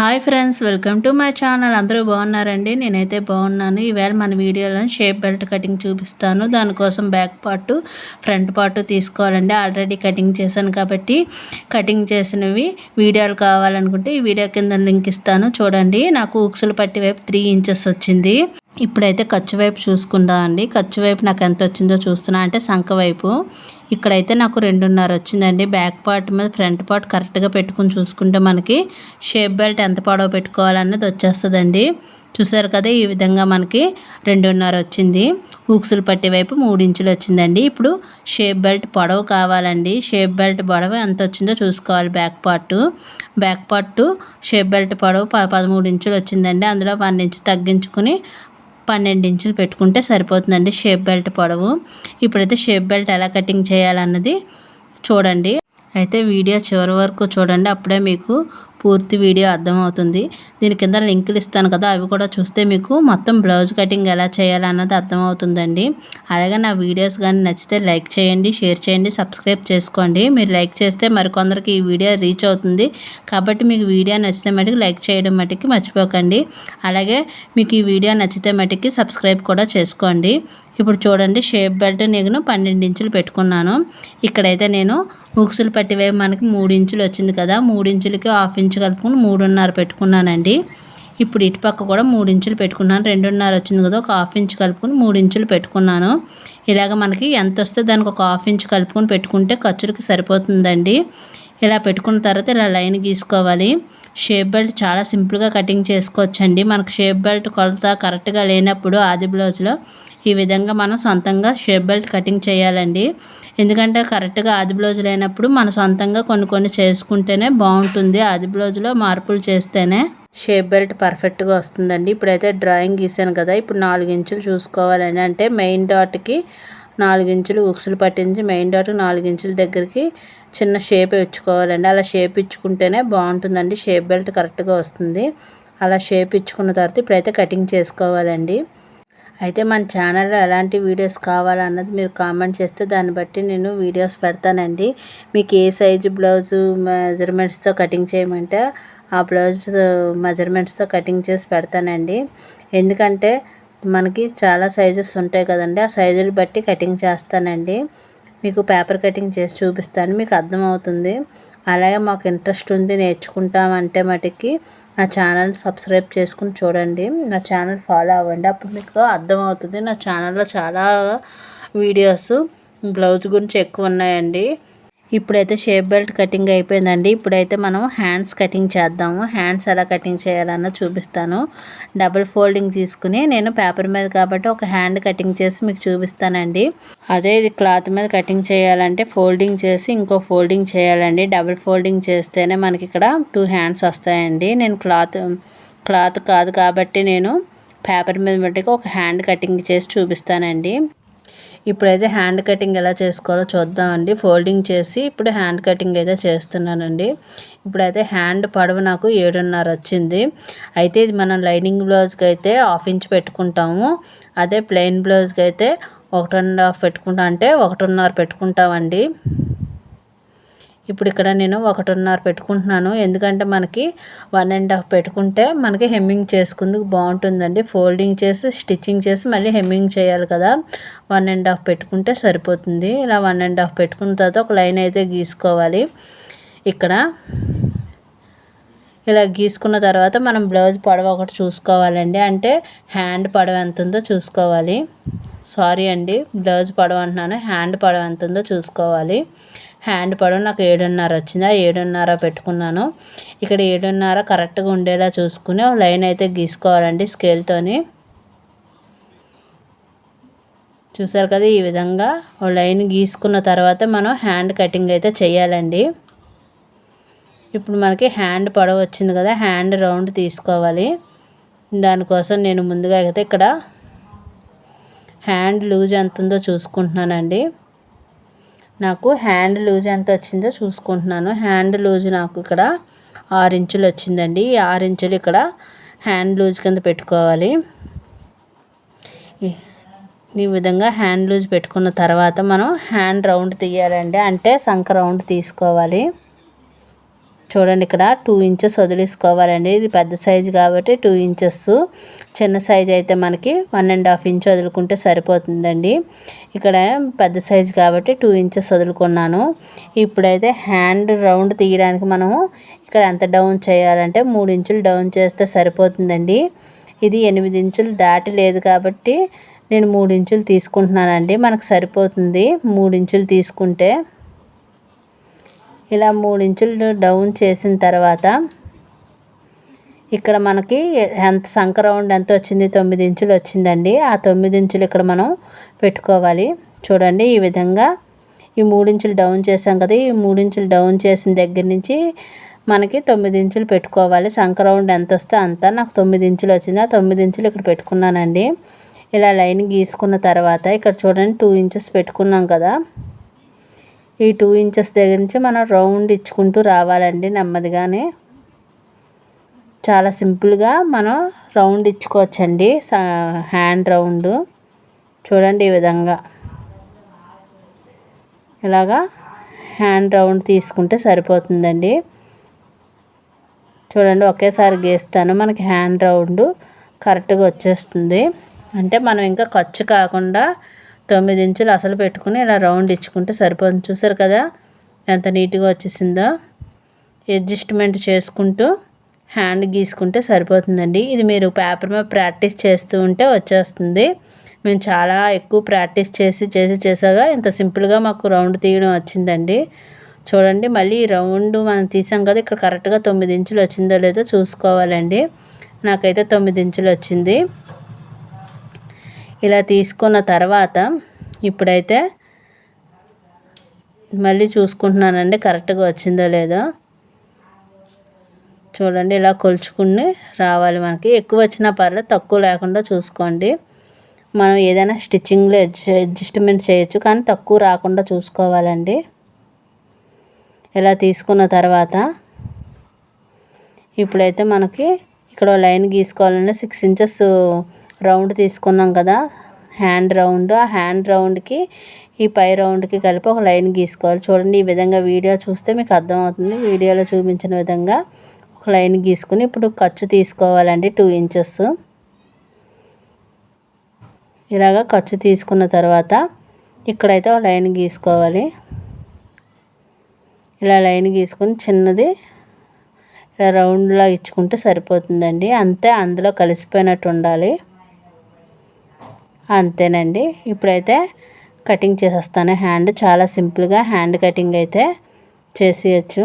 Hi friends welcome to my channel. అందరూ బాగున్నారండి? నేనైతే బాగున్నాను. ఈవేళ మన వీడియోలో షేప్ బెల్ట్ కటింగ్ చూపిస్తాను. దానికోసం బ్యాక్ పార్టు ఫ్రంట్ పార్టు తీసుకోవాలండి. ఆల్రెడీ కటింగ్ చేశాను కాబట్టి కటింగ్ చేసినవి వీడియోలు కావాలనుకుంటే ఈ వీడియో కింద లింక్ ఇస్తాను. చూడండి నాకు ఉక్సులు పట్టి వైపు త్రీ ఇంచెస్ వచ్చింది. ఇప్పుడైతే ఖర్చు వైపు చూసుకుందా అండి. ఖర్చు వైపు నాకు ఎంత వచ్చిందో చూస్తున్నా. అంటే సంఖ వైపు. ఇక్కడైతే నాకు రెండున్నర వచ్చిందండి. బ్యాక్ పార్ట్ మీద ఫ్రంట్ పార్ట్ కరెక్ట్గా పెట్టుకుని చూసుకుంటే మనకి షేప్ బెల్ట్ ఎంత పొడవు పెట్టుకోవాలన్నది వచ్చేస్తుందండి. చూసారు కదా ఈ విధంగా మనకి రెండున్నర వచ్చింది. ఊక్సులు పట్టి వైపు మూడు ఇంచులు వచ్చిందండి. ఇప్పుడు షేప్ బెల్ట్ పొడవు కావాలండి. షేప్ బెల్ట్ పొడవు ఎంత వచ్చిందో చూసుకోవాలి back part. Back part shape belt పొడవు పదమూడు ఇంచులు వచ్చిందండి. అందులో వన్ ఇంచు తగ్గించుకుని పన్నెండు ఇంచులు పెట్టుకుంటే సరిపోతుందండి షేప్ బెల్ట్ పొడవు. ఇప్పుడైతే షేప్ బెల్ట్ ఎలా కటింగ్ చేయాలన్నది చూడండి. అయితే వీడియో చివరి వరకు చూడండి. అప్పుడే మీకు పూర్తి వీడియో అర్థమవుతుంది. దీని కింద లింకులు ఇస్తాను కదా అవి కూడా చూస్తే మీకు మొత్తం బ్లౌజ్ కటింగ్ ఎలా చేయాలన్నది అర్థమవుతుందండి. అలాగే నా వీడియోస్ కానీ నచ్చితే లైక్ చేయండి షేర్ చేయండి సబ్స్క్రైబ్ చేసుకోండి. మీరు లైక్ చేస్తే మరికొందరికి ఈ వీడియో రీచ్ అవుతుంది. కాబట్టి మీకు వీడియో నచ్చితే మటుకు లైక్ చేయడం మటుకి మర్చిపోకండి. అలాగే మీకు ఈ వీడియో నచ్చితే మటుకి సబ్స్క్రైబ్ కూడా చేసుకోండి. ఇప్పుడు చూడండి షేప్ బెల్ట్ నేను పన్నెండు ఇంచులు పెట్టుకున్నాను. ఇక్కడైతే నేను ఉక్సులు పట్టివైపు మనకి మూడు ఇంచులు వచ్చింది కదా మూడు ఇంచులకి హాఫ్ ఇంచు కలుపుకుని మూడున్నర పెట్టుకున్నానండి. ఇప్పుడు ఇటుపక్క కూడా మూడు ఇంచులు పెట్టుకున్నాను. రెండున్నర వచ్చింది కదా ఒక హాఫ్ ఇంచ్ కలుపుకొని మూడు ఇంచులు పెట్టుకున్నాను. ఇలాగ మనకి ఎంత వస్తే దానికి ఒక హాఫ్ ఇంచ్ కలుపుకొని పెట్టుకుంటే ఖర్చులకి సరిపోతుందండి. ఇలా పెట్టుకున్న తర్వాత ఇలా లైన్ గీసుకోవాలి. షేప్ బెల్ట్ చాలా సింపుల్గా కటింగ్ చేసుకోవచ్చండి. మనకు షేప్ బెల్ట్ కొలత కరెక్ట్గా లేనప్పుడు ఆది బ్లౌజ్లో ఈ విధంగా మనం సొంతంగా షేప్ బెల్ట్ కటింగ్ చేయాలండి. ఎందుకంటే కరెక్ట్గా ఆది బ్లౌజులు అయినప్పుడు మన సొంతంగా కొన్ని కొన్ని చేసుకుంటేనే బాగుంటుంది. ఆది బ్లౌజ్లో మార్పులు చేస్తేనే షేప్ బెల్ట్ పర్ఫెక్ట్గా వస్తుందండి. ఇప్పుడైతే డ్రాయింగ్ గీసాను కదా ఇప్పుడు నాలుగు ఇంచులు చూసుకోవాలని. అంటే మెయిన్ డాట్కి నాలుగించులు ఉక్సులు పట్టించి మెయిన్ డాట్కి నాలుగు ఇంచుల దగ్గరికి చిన్న షేప్ ఇచ్చుకోవాలండి. అలా షేప్ ఇచ్చుకుంటేనే బాగుంటుందండి. షేప్ బెల్ట్ కరెక్ట్గా వస్తుంది. అలా షేప్ ఇచ్చుకున్న తర్వాత ఇప్పుడైతే కటింగ్ చేసుకోవాలండి. అయితే మన ఛానల్లో ఎలాంటి వీడియోస్ కావాలన్నది మీరు కామెంట్ చేస్తే దాన్ని బట్టి నేను వీడియోస్ పెడతానండి. మీకు ఏ సైజు బ్లౌజు మెజర్మెంట్స్తో కటింగ్ చేయమంటే ఆ బ్లౌజ్ మెజర్మెంట్స్తో కటింగ్ చేసి పెడతానండి. ఎందుకంటే మనకి చాలా సైజెస్ ఉంటాయి కదండి. ఆ సైజులు బట్టి కటింగ్ చేస్తానండి. మీకు పేపర్ కటింగ్ చేసి చూపిస్తాను. మీకు అర్థమవుతుంది. అలాగే మాకు ఇంట్రెస్ట్ ఉంది నేర్చుకుంటామంటే మటుకి నా ఛానల్ సబ్స్క్రైబ్ చేసుకుని చూడండి. నా ఛానల్ ఫాలో అవ్వండి. అప్పుడు మీకు అర్థమవుతుంది. నా ఛానల్లో చాలా వీడియోస్ బ్లౌజ్ గురించి ఎక్కువ ఉన్నాయండి. ఇప్పుడైతే షేప్ బెల్ట్ కటింగ్ అయిపోయిందండి. ఇప్పుడైతే మనం హ్యాండ్స్ కటింగ్ చేద్దాము. హ్యాండ్స్ ఎలా కటింగ్ చేయాలన్న చూపిస్తాను. డబుల్ ఫోల్డింగ్ తీసుకుని నేను పేపర్ మీద కాబట్టి ఒక హ్యాండ్ కటింగ్ చేసి మీకు చూపిస్తానండి. అదే ఇది క్లాత్ మీద కటింగ్ చేయాలంటే ఫోల్డింగ్ చేసి ఇంకో ఫోల్డింగ్ చేయాలండి. డబుల్ ఫోల్డింగ్ చేస్తేనే మనకి ఇక్కడ టూ హ్యాండ్స్ వస్తాయండి. నేను క్లాత్ క్లాత్ కాదు కాబట్టి నేను పేపర్ మీద మట్టుకు ఒక హ్యాండ్ కటింగ్ చేసి చూపిస్తానండి. ఇప్పుడైతే హ్యాండ్ కటింగ్ ఎలా చేసుకోవాలో చూద్దామండి. ఫోల్డింగ్ చేసి ఇప్పుడు హ్యాండ్ కటింగ్ అయితే చేస్తున్నానండి. ఇప్పుడైతే హ్యాండ్ పడవ నాకు ఏడున్నర వచ్చింది. అయితే ఇది మనం లైనింగ్ బ్లౌజ్కి అయితే హాఫ్ ఇంచ్ పెట్టుకుంటాము. అదే ప్లెయిన్ బ్లౌజ్కి అయితే ఒకటి అండ్ హాఫ్ పెట్టుకుంటా అంటే ఒకటిన్నర పెట్టుకుంటామండి. ఇప్పుడు ఇక్కడ నేను ఒకటిన్నర పెట్టుకుంటున్నాను. ఎందుకంటే మనకి వన్ అండ్ హాఫ్ పెట్టుకుంటే మనకి హెమ్మింగ్ చేసుకుందుకు బాగుంటుందండి. ఫోల్డింగ్ చేసి స్టిచ్చింగ్ చేసి మళ్ళీ హెమ్మింగ్ చేయాలి కదా. వన్ అండ్ హాఫ్ పెట్టుకుంటే సరిపోతుంది. ఇలా వన్ అండ్ హాఫ్ పెట్టుకున్న తర్వాత ఒక లైన్ అయితే గీసుకోవాలి. ఇక్కడ ఇలా గీసుకున్న తర్వాత మనం బ్లౌజ్ పొడవ ఒకటి చూసుకోవాలండి. అంటే హ్యాండ్ పొడవ ఎంత ఉందో చూసుకోవాలి. సారీ అండి బ్లౌజ్ పొడవ అంటున్నాను. హ్యాండ్ పొడవ ఎంత ఉందో చూసుకోవాలి. హ్యాండ్ పడవ. నాకు ఏడున్నర వచ్చింది. ఆ ఏడున్నర పెట్టుకున్నాను. ఇక్కడ ఏడున్నర కరెక్ట్గా ఉండేలా చూసుకుని లైన్ అయితే గీసుకోవాలండి స్కేల్తోని చూసారు కదా ఈ విధంగా లైన్ గీసుకున్న తర్వాత మనం హ్యాండ్ కటింగ్ అయితే చేయాలండి. ఇప్పుడు మనకి హ్యాండ్ పడవ వచ్చింది కదా హ్యాండ్ రౌండ్ తీసుకోవాలి. దానికోసం నేను ముందుగా అయితే ఇక్కడ హ్యాండ్ లూజ్ ఎంత ఉందో చూసుకుంటున్నానండి. నాకు హ్యాండ్ లూజ్ ఎంత వచ్చిందో చూసుకుంటున్నాను. హ్యాండ్ లూజ్ నాకు ఇక్కడ ఆరు ఇంచులు వచ్చిందండి. ఈ ఆరు ఇంచులు ఇక్కడ హ్యాండ్ లూజ్ కింద పెట్టుకోవాలి. ఈ విధంగా హ్యాండ్ లూజ్ పెట్టుకున్న తర్వాత మనం హ్యాండ్ రౌండ్ తీయాలండి. అంటే సంఖ రౌండ్ తీసుకోవాలి. చూడండి ఇక్కడ టూ ఇంచెస్ వదిలేసుకోవాలండి. ఇది పెద్ద సైజు కాబట్టి టూ ఇంచెస్ చిన్న సైజు అయితే మనకి వన్ అండ్ హాఫ్ ఇంచ్ వదులుకుంటే సరిపోతుందండి. ఇక్కడ పెద్ద సైజు కాబట్టి టూ ఇంచెస్ వదులుకున్నాను. ఇప్పుడైతే హ్యాండ్ రౌండ్ తీయడానికి మనము ఇక్కడ ఎంత డౌన్ చేయాలంటే మూడు ఇంచులు డౌన్ చేస్తే సరిపోతుందండి. ఇది ఎనిమిది ఇంచులు దాటి లేదు కాబట్టి నేను మూడు ఇంచులు తీసుకుంటున్నానండి. మనకు సరిపోతుంది మూడు ఇంచులు తీసుకుంటే. ఇలా మూడు ఇంచులు డౌన్ చేసిన తర్వాత ఇక్కడ మనకి ఎంత సంక రౌండ్ ఎంత వచ్చింది? తొమ్మిది ఇంచులు వచ్చిందండి. ఆ తొమ్మిది ఇంచులు ఇక్కడ మనం పెట్టుకోవాలి. చూడండి ఈ విధంగా ఈ మూడించులు డౌన్ చేసాం కదా ఈ మూడించులు డౌన్ చేసిన దగ్గర నుంచి మనకి తొమ్మిది ఇంచులు పెట్టుకోవాలి. సంక రౌండ్ ఎంత వస్తే అంత. నాకు తొమ్మిది ఇంచులు వచ్చింది. ఆ తొమ్మిది ఇంచులు ఇక్కడ పెట్టుకున్నానండి. ఇలా లైన్ గీసుకున్న తర్వాత ఇక్కడ చూడండి టూ ఇంచెస్ పెట్టుకున్నాం కదా. ఈ టూ ఇంచెస్ దగ్గర నుంచి మనం రౌండ్ ఇచ్చుకుంటూ రావాలండి నెమ్మదిగానే. చాలా సింపుల్గా మనం రౌండ్ ఇచ్చుకోవచ్చండి. Hand round. చూడండి ఈ విధంగా. ఇలాగా హ్యాండ్ రౌండ్ తీసుకుంటే సరిపోతుందండి. చూడండి ఒకేసారి గీస్తాను. మనకి హ్యాండ్ రౌండ్ కరెక్ట్గా వచ్చేస్తుంది. అంటే మనం ఇంకా ఖర్చు కాకుండా తొమ్మిది ఇంచులు అసలు పెట్టుకుని ఇలా రౌండ్ ఇచ్చుకుంటే సరిపోతుంది. చూసారు కదా ఎంత నీట్గా వచ్చేసిందో? అడ్జస్ట్మెంట్ చేసుకుంటూ హ్యాండ్ గీసుకుంటే సరిపోతుందండి. ఇది మీరు పేపర్ మీద ప్రాక్టీస్ చేస్తూ ఉంటే వచ్చేస్తుంది. మేము చాలా ఎక్కువ ప్రాక్టీస్ చేసి చేసి చేసాగా ఇంత సింపుల్గా మాకు రౌండ్ తీయడం వచ్చిందండి. చూడండి మళ్ళీ రౌండ్ మనం తీసాం కదా ఇక్కడ కరెక్ట్గా తొమ్మిది ఇంచులు వచ్చిందో లేదో చూసుకోవాలండి. నాకైతే తొమ్మిది ఇంచులు వచ్చింది. ఇలా తీసుకున్న తర్వాత ఇప్పుడైతే మళ్ళీ చూసుకుంటున్నానండి కరెక్ట్గా వచ్చిందో లేదో. చూడండి ఇలా కొలుచుకుని రావాలి మనకి. ఎక్కువ వచ్చినా పర్లేదు తక్కువ లేకుండా చూసుకోండి. మనం ఏదైనా స్టిచ్చింగ్లో అడ్జస్ట్మెంట్ చేయొచ్చు కానీ తక్కువ రాకుండా చూసుకోవాలండి. ఇలా తీసుకున్న తర్వాత ఇప్పుడైతే మనకి ఇక్కడ లైన్ గీసుకోవాలంటే సిక్స్ ఇంచెస్ రౌండ్ తీసుకున్నాం కదా. Hand round. ఆ హ్యాండ్ రౌండ్కి ఈ పై రౌండ్కి కలిపి ఒక లైన్ గీసుకోవాలి. చూడండి ఈ విధంగా వీడియో చూస్తే మీకు అర్థమవుతుంది. వీడియోలో చూపించిన విధంగా ఒక లైన్ గీసుకుని ఇప్పుడు ఖర్చు తీసుకోవాలండి టూ ఇంచెస్. ఇలాగ ఖర్చు తీసుకున్న తర్వాత ఇక్కడైతే ఒక లైన్ గీసుకోవాలి. ఇలా లైన్ గీసుకొని చిన్నది ఇలా రౌండ్లా ఇచ్చుకుంటే సరిపోతుందండి. అంతే అందులో కలిసిపోయినట్టు ఉండాలి. అంతేనండి. ఇప్పుడైతే కటింగ్ చేసేస్తాను. హ్యాండ్ చాలా సింపుల్గా హ్యాండ్ కటింగ్ అయితే చేసేయచ్చు.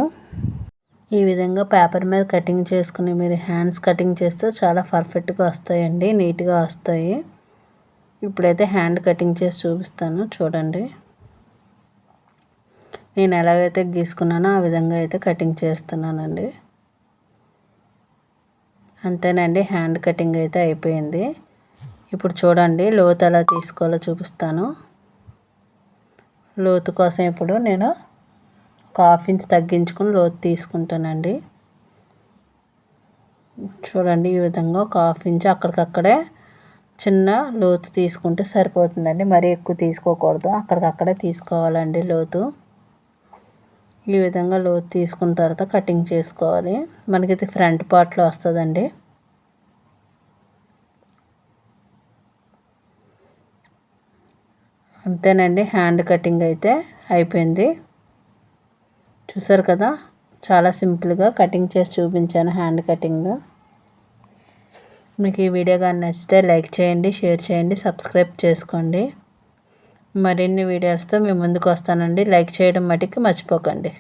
ఈ విధంగా పేపర్ మీద కటింగ్ చేసుకుని మీరు హ్యాండ్స్ కటింగ్ చేస్తే చాలా పర్ఫెక్ట్గా వస్తాయండి. నీట్గా వస్తాయి. ఇప్పుడైతే హ్యాండ్ కటింగ్ చేసి చూపిస్తాను. చూడండి. నేను ఎలాగైతే గీసుకున్నానో ఆ విధంగా అయితే కటింగ్ చేస్తున్నానండి. అంతేనండి. హ్యాండ్ కటింగ్ అయితే అయిపోయింది. ఇప్పుడు చూడండి లోతు ఎలా తీసుకోవాలో చూపిస్తాను. లోతు కోసం ఇప్పుడు నేను ఒక హాఫ్ ఇంచ్ తగ్గించుకుని లోతు తీసుకుంటానండి. చూడండి ఈ విధంగా ఒక హాఫ్ ఇంచ్ అక్కడికక్కడే చిన్న లోతు తీసుకుంటే సరిపోతుందండి. మరీ ఎక్కువ తీసుకోకూడదు. అక్కడికక్కడే తీసుకోవాలండి లోతు. ఈ విధంగా లోతు తీసుకున్న తర్వాత కటింగ్ చేసుకోవాలి. మనకి ఫ్రంట్ పార్ట్లో వస్తుందండి. అంతేనండి హ్యాండ్ కటింగ్ అయితే అయిపోయింది. చూసారు కదా చాలా సింపుల్గా కటింగ్ చేసి చూపించాను హ్యాండ్ కటింగ్. మీకు ఈ వీడియో కానీ నచ్చితే లైక్ చేయండి షేర్ చేయండి సబ్స్క్రైబ్ చేసుకోండి. మరిన్ని వీడియోస్తో మీ ముందుకు వస్తానండి. లైక్ చేయడం మటుకు మర్చిపోకండి.